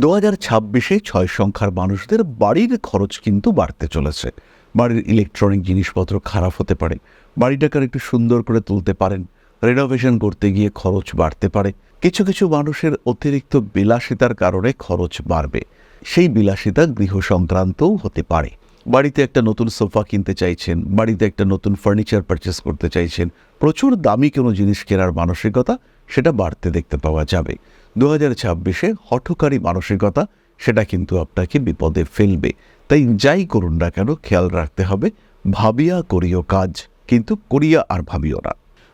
দু হাজার ছাব্বিশে ছয় সংখ্যার মানুষদের বাড়ির খরচ কিন্তু বাড়তে চলেছে। বাড়ির ইলেকট্রনিক জিনিসপত্র খারাপ হতে পারে। বাড়িটাকে একটু সুন্দর করে তুলতে পারেন। রেনোভেশন করতে গিয়ে খরচ বাড়তে পারে। কিছু কিছু মানুষের অতিরিক্ত বিলাসিতার কারণে খরচ বাড়বে। সেই বিলাসিতা গৃহ সংক্রান্তও হতে পারে। বাড়িতে একটা নতুন সোফা কিনতে চাইছেন, বাড়িতে একটা নতুন ফার্নিচার পারচেস করতে চাইছেন, প্রচুর দামি কোনো জিনিস কেনার মানসিকতা, সেটা বাড়তে দেখতে পাওয়া যাবে। দু হাজার ছাব্বিশে হঠকারী মানসিকতা, সেটা কিন্তু আপনাকে বিপদে ফেলবে। তাই যাই করুন না কেন, খেয়াল রাখতে হবে, ভাবিয়া করিও কাজ, কিন্তু করিয়া আর ভাবিও না।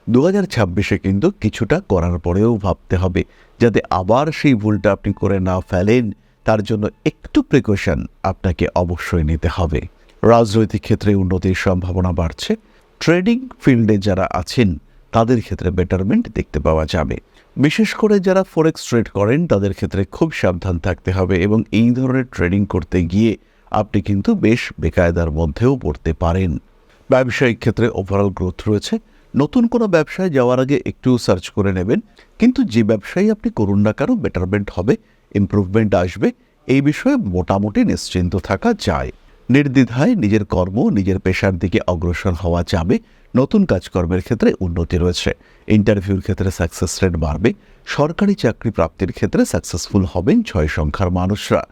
দু হাজার ছাব্বিশে কিন্তু কিছুটা করার পরেও ভাবতে হবে, যাতে আবার সেই ভুলটা আপনি করে না ফেলেন, তার জন্য একটু প্রিকশন আপনাকে অবশ্যই নিতে হবে। রাজনৈতিক ক্ষেত্রে উন্নতির সম্ভাবনা বাড়ছে। ট্রেডিং ফিল্ডে যারা আছেন, তাদের ক্ষেত্রে বেটারমেন্ট দেখতে পাওয়া যাবে। বিশেষ করে যারা ফরেক্স ট্রেড করেন, তাদের ক্ষেত্রে খুব সাবধান থাকতে হবে এবং এই ধরনের ট্রেডিং করতে গিয়ে আপনি কিন্তু বেশ বেকায়দার মধ্যেও পড়তে পারেন। ব্যবসায়িক ক্ষেত্রে ওভারঅল গ্রোথ রয়েছে। নতুন কোনো ব্যবসায় যাওয়ার আগে একটু সার্চ করে নেবেন। কিন্তু যে ব্যবসায়ী আপনি করুন না কেন বেটারমেন্ট হবে ইমপ্রুভমেন্ট আসবে। এই বিষয়ে মোটামুটি নিশ্চিন্ত থাকা যায়। নির্দ্বিধায় নিজের কর্ম, নিজের পেশার দিকে অগ্রসর হওয়া যাবে। নতুন কাজকর্মের ক্ষেত্রে উন্নতি রয়েছে। ইন্টারভিউর ক্ষেত্রে সাকসেস রেট বাড়বে। সরকারি চাকরি প্রাপ্তির ক্ষেত্রে সাকসেসফুল হবেন ছয় সংখ্যার মানুষরা।